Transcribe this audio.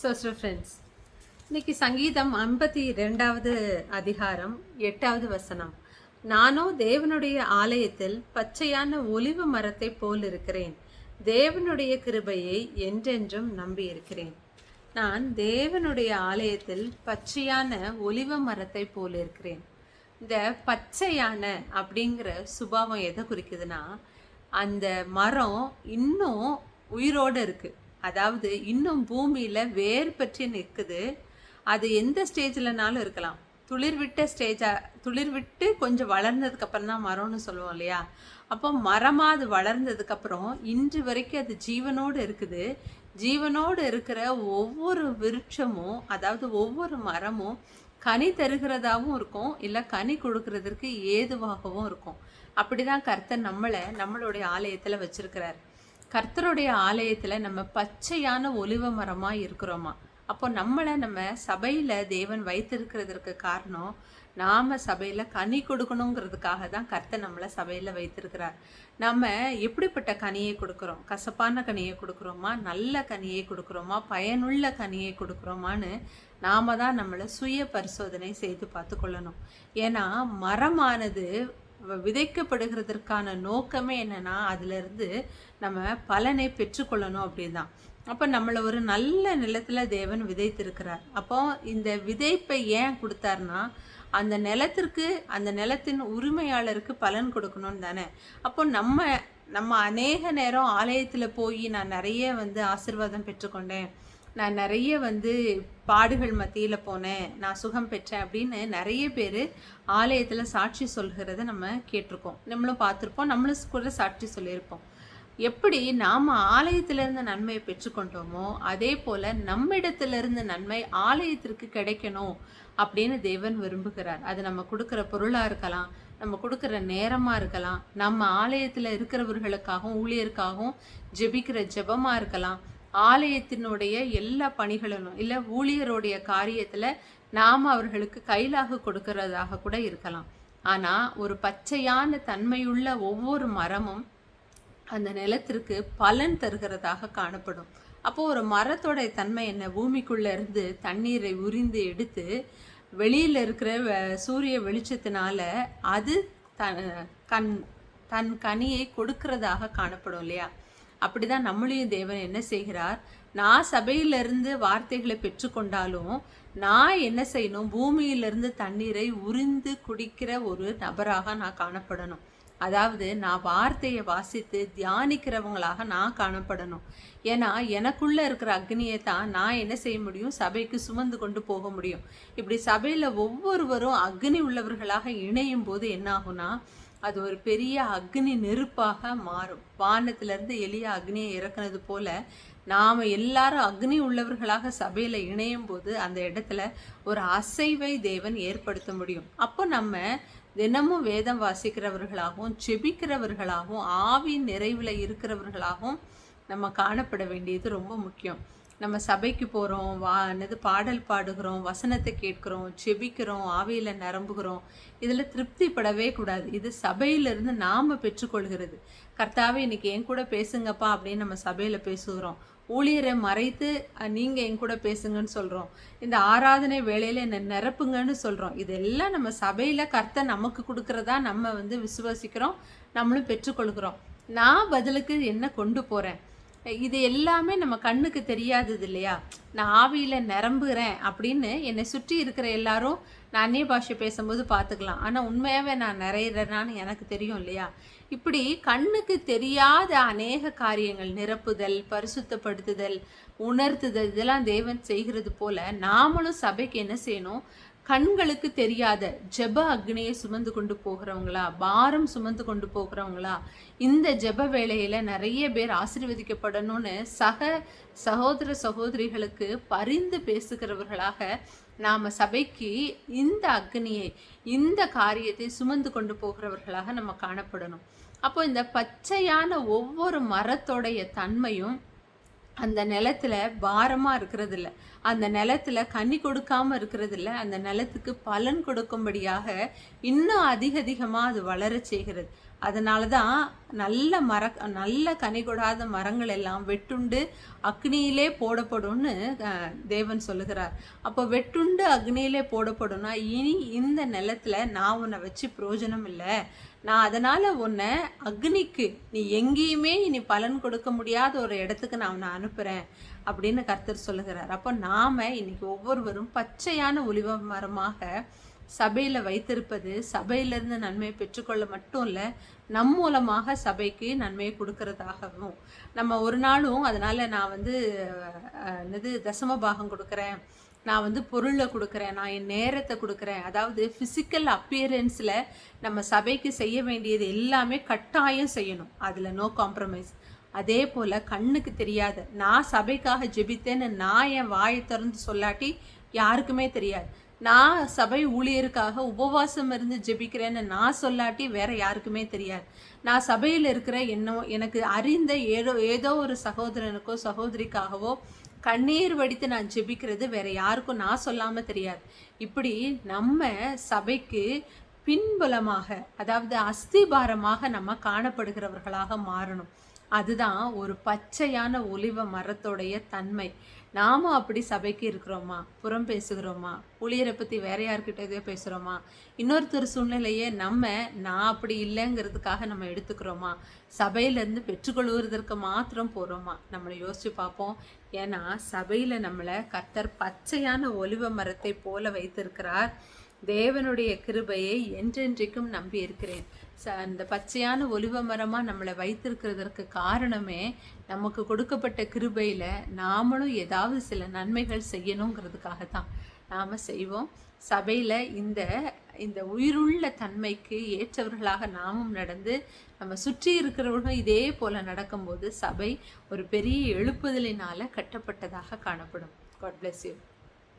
Zoster friends இன்னைக்கு சங்கீதம் ஐம்பத்தி ரெண்டாவது அதிகாரம் எட்டாவது வசனம். நானோ தேவனுடைய ஆலயத்தில் பச்சையான ஒளிவு மரத்தை போல் இருக்கிறேன். தேவனுடைய கிருபையை என்றென்றும் நம்பி இருக்கிறேன் நான் தேவனுடைய ஆலயத்தில் பச்சையான ஒலிவ மரத்தை போல் இருக்கிறேன். இந்த பச்சையான அப்படிங்கிற சுபாவம் எதை குறிக்குதுன்னா அந்த மரம் இன்னும் உயிரோடு இருக்குது அதாவது இன்னும் பூமியில் வேர் பற்றி நிற்குது. அது எந்த ஸ்டேஜில்னாலும் இருக்கலாம். துளிர் விட்ட துளிர்விட்டு துளிர் விட்டு கொஞ்சம் வளர்ந்ததுக்கப்புறம் தான் மரம்னு சொல்லுவோம் இல்லையா? அப்போ மரமாக அது வளர்ந்ததுக்கப்புறம் இன்று வரைக்கும் அது ஜீவனோடு இருக்குது. ஜீவனோடு இருக்கிற ஒவ்வொரு விருட்சமும் அதாவது ஒவ்வொரு மரமும் கனி தருகிறதாகவும் இருக்கும். இல்லை கனி கொடுக்கறதற்கு ஏதுவாகவும் இருக்கும். அப்படிதான் கர்த்தர் நம்மளை நம்மளுடைய ஆலயத்தில் வச்சிருக்கிறார். கர்த்தருடைய ஆலயத்தில் நம்ம பச்சையான ஒலிவ மரமாக இருக்கிறோமா? அப்போ நம்மளை நம்ம சபையில் தேவன் வைத்திருக்கிறதுக்கு காரணம் நாம் சபையில் கனி கொடுக்கணுங்கிறதுக்காக தான் கர்த்தர் நம்மளை சபையில் வைத்திருக்கிறார். நம்ம எப்படிப்பட்ட கனியை கொடுக்குறோம்? கசப்பான கனியை கொடுக்குறோமா? நல்ல கனியை கொடுக்குறோமா? பயனுள்ள கனியை கொடுக்குறோமான்னு நாம தான் நம்மளை சுய பரிசோதனை செய்து பார்த்து கொள்ளணும். ஏன்னா மரமானது விதைக்கப்படுகிறதற்கான நோக்கமே என்னென்னா அதிலிருந்து நம்ம பலனை பெற்றுக்கொள்ளணும் அப்படின்னு தான் அப்போ நம்மளை ஒரு நல்ல நிலத்தில் தேவன் விதைத்திருக்கிறார். அப்போ இந்த விதைப்பை ஏன் கொடுத்தாருன்னா அந்த நிலத்திற்கு அந்த நிலத்தின் உரிமையாளருக்கு பலன் கொடுக்கணும்னு தானே. அப்போ நம்ம நம்ம அநேக நேரம் ஆலயத்தில் போய் நான் நிறைய வந்து ஆசிர்வாதம் பெற்றுக்கொண்டேன். நான் நிறைய வந்து பாடுகள் மத்தியில் போனேன். நான் சுகம் பெற்றேன் அப்படின்னு நிறைய பேர் ஆலயத்தில் சாட்சி சொல்கிறத நம்ம கேட்டிருக்கோம். நம்மளும் பார்த்துருப்போம். நம்மளும் கூட சாட்சி சொல்லியிருப்போம். எப்படி நாம் ஆலயத்திலிருந்து நன்மையை பெற்றுக்கொண்டோமோ அதே போல் நம்மிடத்திலிருந்து நன்மை ஆலயத்திற்கு கிடைக்கணும் அப்படின்னு தேவன் விரும்புகிறார். அது நம்ம கொடுக்குற பொருளாக இருக்கலாம் நம்ம கொடுக்குற நேரமாக இருக்கலாம் நம்ம ஆலயத்தில் இருக்கிறவர்களுக்காகவும் ஊழியருக்காகவும் ஜெபிக்கிற ஜெபமாக இருக்கலாம் ஆலயத்தினுடைய எல்லா பணிகளும் இல்லை ஊழியருடைய காரியத்தில் நாம் அவர்களுக்கு கைலாக கொடுக்கறதாக கூட இருக்கலாம். ஆனால் ஒரு பச்சையான தன்மையுள்ள ஒவ்வொரு மரமும் அந்த நிலத்திற்கு பலன் தருகிறதாக காணப்படும். அப்போது ஒரு மரத்தோட தன்மை என்ன? பூமிக்குள்ளே இருந்து தண்ணீரை உறிந்து எடுத்து வெளியில் இருக்கிற வ- சூரிய வெளிச்சத்தினால அது தன் கண் தன் கனியை கொடுக்கிறதாக காணப்படும் இல்லையா? அப்படிதான் நம்மளையும் தேவன் என்ன செய்கிறார்? நான் சபையிலிருந்து வார்த்தைகளை பெற்றுக்கொண்டாலும் நான் என்ன செய்யணும்? பூமியிலிருந்து தண்ணீரை உறிந்து குடிக்கிற ஒரு நபராக நான் காணப்படணும். அதாவது நான் வார்த்தையை வாசித்து தியானிக்கிறவங்களாக நான் காணப்படணும். ஏன்னா எனக்குள்ளே இருக்கிற அக்னியை தான் நான் என்ன செய்ய முடியும்? சபைக்கு சுமந்து கொண்டு போக முடியும். இப்படி சபையில் ஒவ்வொருவரும் அக்னி உள்ளவர்களாக இணையும் போது என்னாகும்னா அது ஒரு பெரிய அக்னி நெருப்பாக மாறும். வானத்திலிருந்து எளிய அக்னியை இறக்குனது போல நாம் எல்லாரும் அக்னி உள்ளவர்களாக சபையில் இணையும் போது அந்த இடத்துல ஒரு அசைவை தேவன் ஏற்படுத்த முடியும். அப்போ நம்ம தினமும் வேதம் வாசிக்கிறவர்களாகவும் செபிக்கிறவர்களாகவும் ஆவி நிறைவில் இருக்கிறவர்களாகவும் நம்ம காணப்பட வேண்டியது ரொம்ப முக்கியம். நம்ம சபைக்கு போகிறோம் வா என்னது பாடல் பாடுகிறோம் வசனத்தை கேட்குறோம் செபிக்கிறோம் ஆவியில் நிரம்புகிறோம் இதில் திருப்திப்படவே கூடாது. இது சபையிலிருந்து நாம் பெற்றுக்கொள்கிறது. கர்த்தாவே இன்றைக்கி என் கூட பேசுங்கப்பா அப்படின்னு நம்ம சபையில் பேசுகிறோம். ஊழியரை மறைத்து நீங்கள் என் கூட பேசுங்கன்னு சொல்கிறோம் இந்த ஆராதனை வேலையில் என்னை நிரப்புங்கன்னு சொல்கிறோம் இதெல்லாம் நம்ம சபையில் கர்த்தை நமக்கு கொடுக்குறதா நம்ம வந்து விசுவாசிக்கிறோம் நம்மளும் பெற்றுக்கொள்கிறோம். நான் பதிலுக்கு என்ன கொண்டு போகிறேன் இது எல்லாமே நம்ம கண்ணுக்கு தெரியாதது இல்லையா? நான் ஆவியில் நிரம்புகிறேன் அப்படின்னு என்னை சுற்றி இருக்கிற எல்லாரும் நான் அந்நிய பாஷை பேசும்போது பார்த்துக்கலாம். ஆனால் உண்மையாகவே நான் நிறையிறேனான்னு எனக்கு தெரியும் இல்லையா? இப்படி கண்ணுக்கு தெரியாத அநேக காரியங்கள் நிரப்புதல் பரிசுத்தப்படுத்துதல் உணர்த்துதல் இதெல்லாம் தேவன் செய்கிறது போல நாமளும் சபைக்கு என்ன செய்யணும்? கண்களுக்கு தெரியாத ஜெப அக்னியை சுமந்து கொண்டு போகிறவங்களா? பாரம் சுமந்து கொண்டு போகிறவங்களா? இந்த ஜெப வேலையில் நிறைய பேர் ஆசீர்வதிக்கப்படணும்னு சக சகோதர சகோதரிகளுக்கு பரிந்து பேசுகிறவர்களாக நாம் சபைக்கு இந்த அக்னியை இந்த காரியத்தை சுமந்து கொண்டு போகிறவர்களாக நம்ம காணப்படணும். அப்போ இந்த பச்சையான ஒவ்வொரு மரத்தோடைய தன்மையும் அந்த நிலத்துல பாரமாக இருக்கிறதில்ல. அந்த நிலத்துல கனி கொடுக்காம இருக்கிறதில்ல. அந்த நிலத்துக்கு பலன் கொடுக்கும்படியாக இன்னும் அதிக அதிகமாக அது வளர செய்கிறது. அதனால தான் நல்ல மர நல்ல கனி கொடாத மரங்கள் எல்லாம் வெட்டுண்டு அக்னியிலே போடப்படும்னு தேவன் சொல்லுகிறார். அப்போ வெட்டுண்டு அக்னியிலே போடப்படும்னா இனி இந்த நிலத்துல நான் உன்னை வச்சு பிரயோஜனம் இல்லை. நான் அதனால் உன்னை அக்னிக்கு நீ எங்கேயுமே இனி பலன் கொடுக்க முடியாத ஒரு இடத்துக்கு நான் அனுப்புகிறேன் அப்படின்னு கர்த்தர் சொல்லுகிறார். அப்போ நாம் இன்னைக்கு ஒவ்வொருவரும் பச்சையான ஒளிவ மரமாக சபையில் வைத்திருப்பது சபையிலிருந்து நன்மையை பெற்றுக்கொள்ள மட்டும் இல்லை நம் மூலமாக சபைக்கு நன்மையை கொடுக்கறதாகவும். நம்ம ஒரு நாளும் அதனால் நான் வந்து என்னது தசம பாகம் கொடுக்குறேன். நான் வந்து பொருளை கொடுக்குறேன். நான் என் நேரத்தை கொடுக்குறேன். அதாவது ஃபிசிக்கல் அப்பியரன்ஸில் நம்ம சபைக்கு செய்ய வேண்டியது எல்லாமே கட்டாயம் செய்யணும். அதில் நோ காம்ப்ரமைஸ் அதே போல் கண்ணுக்கு தெரியாத. நான் சபைக்காக ஜெபித்தேன்னு நான் என் வாயை திறந்து சொல்லாட்டி யாருக்குமே தெரியாது. நான் சபை ஊழியருக்காக உபவாசம் இருந்து ஜெபிக்கிறேன்னு நான் சொல்லாட்டி வேற யாருக்குமே தெரியாது. நான் சபையில் இருக்கிற என்னோ எனக்கு அறிந்த ஏதோ ஏதோ ஒரு சகோதரனுக்கோ சகோதரிக்காகவோ கண்ணீர் வடித்து நான் ஜெபிக்கிறது வேற யாருக்கும் நான் சொல்லாமல் தெரியாது. இப்படி நம்ம சபைக்கு பின்புலமாக அதாவது அஸ்திபாரமாக நம்ம காணப்படுகிறவர்களாக மாறணும். அதுதான் ஒரு பச்சையான ஒலிவ மரத்தோடைய தன்மை. நாம அப்படி சபைக்கு இருக்கிறோமா? புறம் பேசுகிறோமா? ஊழியரை பற்றி வேற யார்கிட்ட எதையோ பேசுகிறோமா இன்னொருத்தர் சூழ்நிலையை நம்ம நான் அப்படி இல்லைங்கிறதுக்காக நம்ம எடுத்துக்கிறோமா? சபையிலேருந்து பெற்றுக்கொள்வதற்கு மாத்திரம் போகிறோமா நம்மளை யோசிச்சு பார்ப்போம். ஏன்னா சபையில் நம்மளை கர்த்தர் பச்சையான ஒலிவ மரத்தை போல வைத்திருக்கிறார். தேவனுடைய கிருபையை என்றென்றைக்கும் நம்பி இருக்கிறேன் ச அந்த பச்சையான ஒலிவ மரமாக நம்மளை வைத்திருக்கிறதற்கு காரணமே நமக்கு கொடுக்கப்பட்ட கிருபையில் நாமளும் ஏதாவது சில நன்மைகள் செய்யணுங்கிறதுக்காக தான் நாம் செய்வோம். சபையில் இந்த இந்த உயிருள்ள தன்மைக்கு ஏற்றவர்களாக நாமும் நடந்து நம்ம சுற்றி இருக்கிறவர்களும் இதே போல் நடக்கும்போது சபை ஒரு பெரிய எழுப்புதலினால் கட்டப்பட்டதாக காணப்படும். God bless you